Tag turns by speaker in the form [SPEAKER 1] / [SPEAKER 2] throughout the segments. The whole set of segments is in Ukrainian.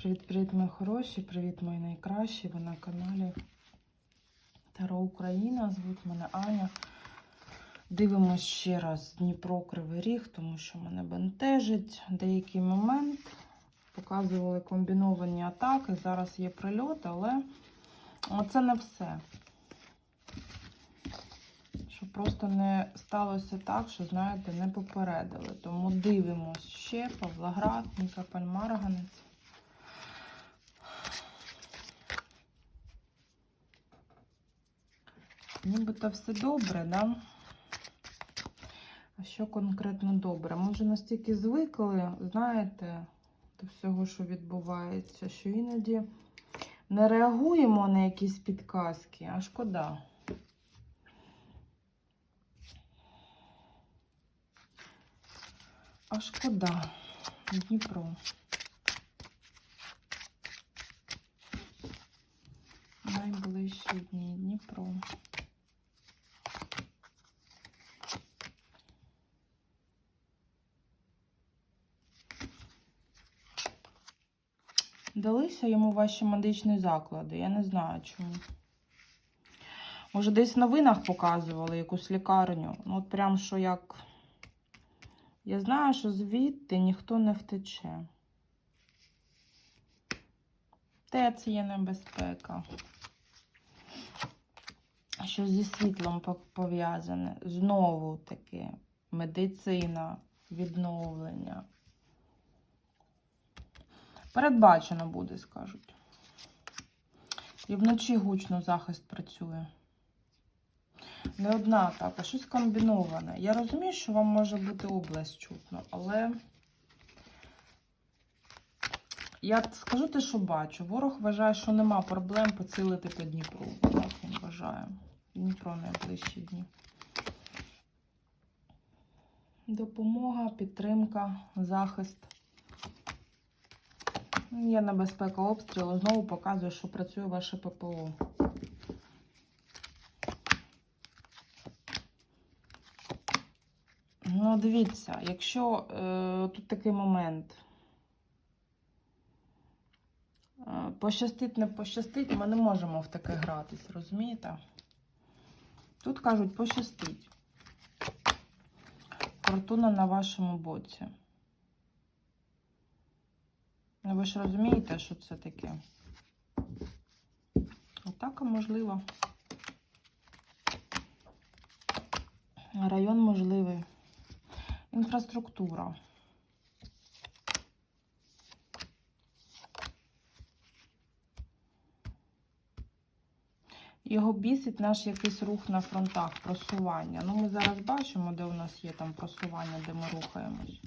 [SPEAKER 1] Привіт-привіт, мої хороші, привіт, мої найкращі. Ви на каналі Таро Україна. Звуть мене Аня. Дивимось ще раз Дніпро Кривий Ріг, тому що мене бентежить деякий момент. Показували комбіновані атаки. Зараз є прильот, але це не все. Щоб просто не сталося так, що, знаєте, не попередили. Тому дивимось ще Павлоград, Нікополь, Марганець. Нібито все добре, да? А що конкретно добре? Ми вже настільки звикли, знаєте, до всього, що відбувається, що іноді не реагуємо на якісь підказки, а шкода. А шкода. Дніпро. Найближчі дні Дніпро. Далися йому ваші медичні заклади. Я не знаю чому. Може, десь в новинах показували якусь лікарню. Ну, от прям що як. Я знаю, що звідти ніхто не втече. ТЕЦ є небезпека. Що зі світлом пов'язане. Знову таки медицина, відновлення. Передбачено буде, скажуть. І вночі гучно захист працює. Не одна атака, щось комбіноване. Я розумію, що вам може бути область чутно, але я скажу те, що бачу. Ворог вважає, що нема проблем поцілити по Дніпру. Так він вважає. Дніпро найближчі дні. Допомога, підтримка, захист. Є небезпека обстрілу. Знову показує, що працює ваше ППО. Ну, дивіться, якщо е, тут такий момент. Е, пощастить, не пощастить, ми не можемо в таке гратись, розумієте? Тут кажуть, пощастить. Фортуна на вашому боці. Ну, ви ж розумієте, що це таке? Атака можлива. Район можливий. Інфраструктура. Його бісить наш якийсь рух на фронтах, просування. Ну, ми зараз бачимо, де у нас є там просування, де ми рухаємось.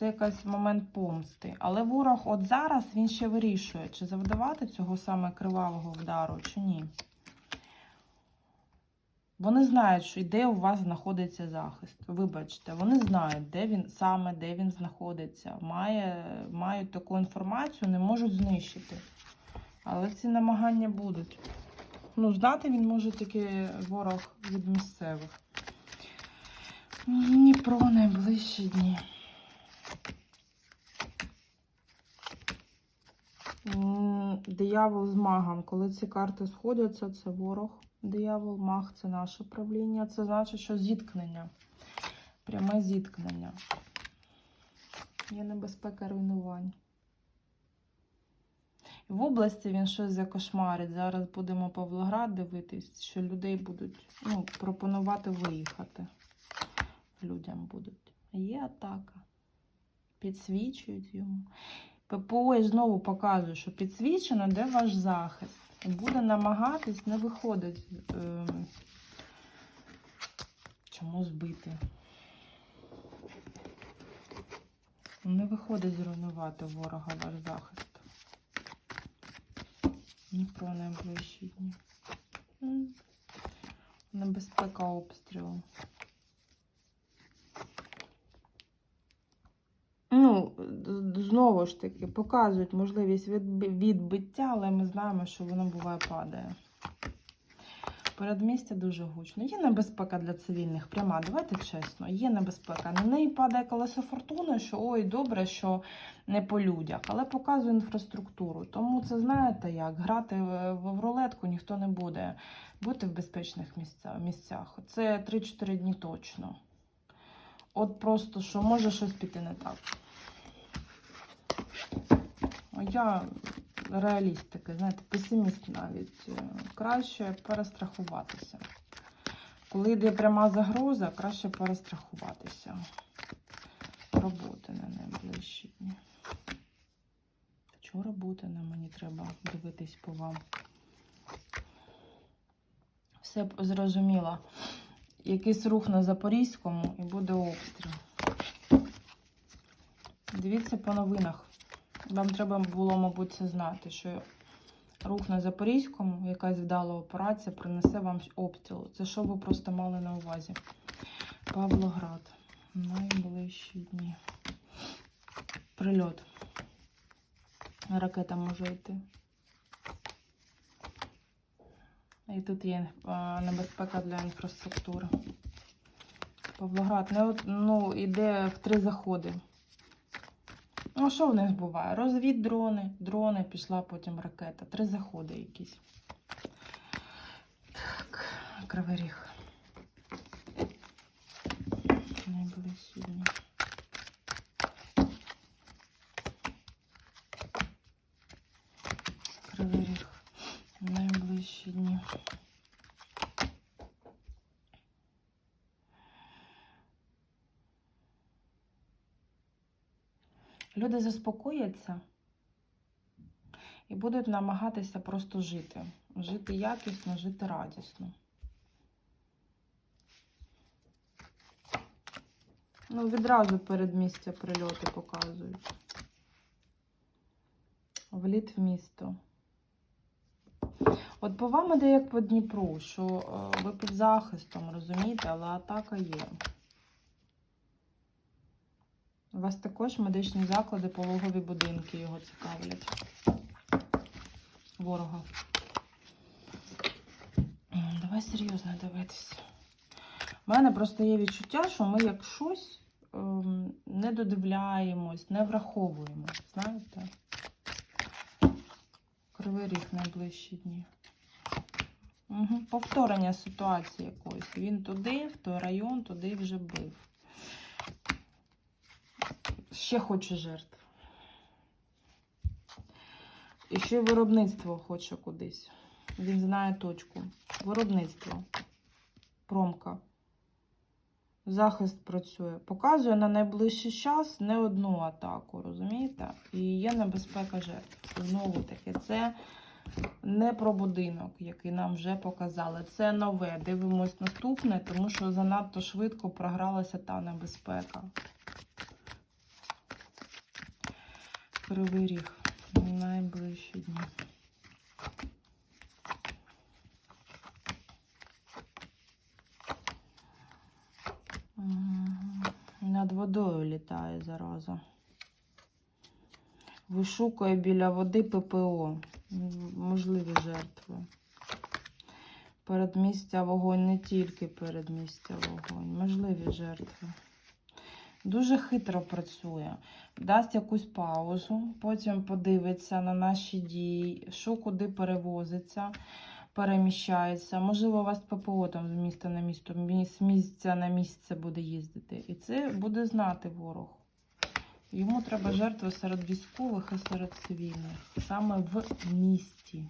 [SPEAKER 1] Це якийсь момент помсти. Але ворог от зараз він ще вирішує, чи завдавати цього саме кривавого вдару, чи ні. Вони знають, що де у вас знаходиться захист. Вибачте, вони знають, де він саме, де він знаходиться. Має, мають таку інформацію, не можуть знищити. Але ці намагання будуть. Ну, знати він може тільки ворог від місцевих. Дніпро найближчі дні. Диявол з магом. Коли ці карти сходяться, це ворог. Диявол, маг це наше правління. Це значить, що зіткнення. Пряме зіткнення. Є небезпека руйнувань. В області він щось закошмарить. Зараз будемо Павлоград дивитись, що людей будуть ну, пропонувати виїхати. Людям будуть. Є атака. Підсвічують йому. ППО знову показує, що підсвічено, де ваш захист. Буде намагатись не виходить. Е, чому збити? Не виходить зруйнувати ворога ваш захист. Дніпро найближчі дні. Небезпека обстрілу. Ну, з- знову ж таки, показують можливість відбиття, але ми знаємо, що воно буває падає. Передмістя дуже гучно. Є небезпека для цивільних, пряма, давайте чесно, є небезпека. На неї падає колесо фортуни, що ой, добре, що не по людях, але показує інфраструктуру. Тому це знаєте як, грати в, рулетку ніхто не буде. Будьте в безпечних місця, місцях. Це 3-4 дні точно. От просто що може щось піти не так. Я реаліст такий, знаєте, песиміст навіть. Е, Краще перестрахуватися. Коли йде пряма загроза, краще перестрахуватися. Роботи на найближчі дні. Чого роботи на мені треба дивитись по вам? Все зрозуміло. Якийсь рух на Запорізькому і буде обстріл. Дивіться по новинах. Вам треба було, мабуть, це знати, що рух на Запорізькому, якась вдала операція, принесе вам обстріл. Це що ви просто мали на увазі? Павлоград. Найближчі дні. Прильот. Ракета може йти. І тут є небезпека для інфраструктури. Павлоград ну, іде в три заходи. Ну, що в них буває? Розвіддрони, дрони, пішла потім ракета. Три заходи якісь. Так, Кривий Ріг. Найближчі дні. Кривий Ріг. Найближчі дні. Люди заспокояться і будуть намагатися просто жити. Жити якісно, жити радісно. Ну, відразу передмістя прильоти показують. Вліт в місто. От по вам іде як по Дніпру, що е, ви під захистом, розумієте, але атака є. У вас також медичні заклади, пологові будинки його цікавлять. Ворога. Давай серйозно дивитися. У мене просто є відчуття, що ми як щось ем, не додивляємось, не враховуємо. Знаєте? Кривий ріг найближчі дні. Угу. Повторення ситуації якоїсь. Він туди, в той район, туди вже бив. Ще хоче жертв. І ще виробництво хоче кудись. Він знає точку. Виробництво. Промка. Захист працює. Показує на найближчий час не одну атаку, розумієте? І є небезпека жертв. Знову таки, це не про будинок, який нам вже показали. Це нове. Дивимось наступне, тому що занадто швидко програлася та небезпека. Кривий ріг. Найближчі дні. Над водою літає зараза. Вишукує біля води ППО. Можливі жертви. Передмістя вогонь, не тільки передмістя вогонь, можливі жертви. Дуже хитро працює. Дасть якусь паузу, потім подивиться на наші дії, що куди перевозиться, переміщається. Можливо, у вас ППО там з міста на місто, з місця на місце буде їздити. І це буде знати ворог. Йому треба жертви серед військових і серед цивільних. Саме в місті.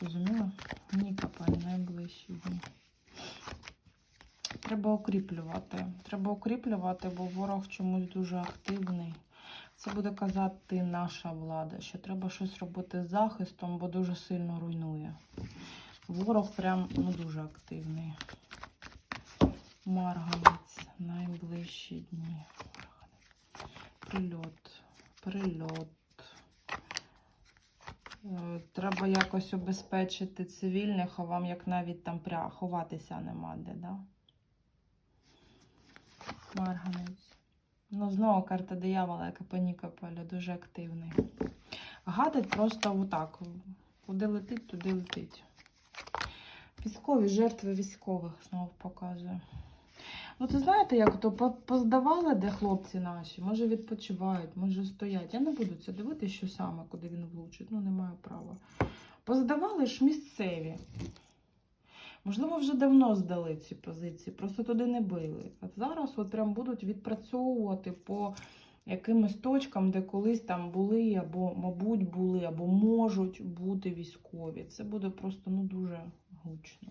[SPEAKER 1] Зрозуміло? Нікопаль найближчі дні. Треба укріплювати. Треба укріплювати, бо ворог чомусь дуже активний. Це буде казати наша влада, що треба щось робити з захистом, бо дуже сильно руйнує. Ворог прям ну, дуже активний. Марганець, найближчі дні. Прильот, прильот. Е, Треба якось обезпечити цивільних, а вам як навіть там пря ховатися нема де, да? Марганець. Ну, знову карта диявола, яка по Нікополю, дуже активний. Гадить просто отак. Куди летить, туди летить. Військові, жертви військових знову показує. Ну, ти знаєте, як то поздавали, де хлопці наші, може відпочивають, може стоять. Я не буду це дивитися, що саме, куди він влучить. Ну, не маю права. Поздавали ж місцеві. Можливо, вже давно здали ці позиції, просто туди не били. А зараз от прям будуть відпрацьовувати по якимось точкам, де колись там були, або, мабуть, були, або можуть бути військові. Це буде просто ну, дуже гучно.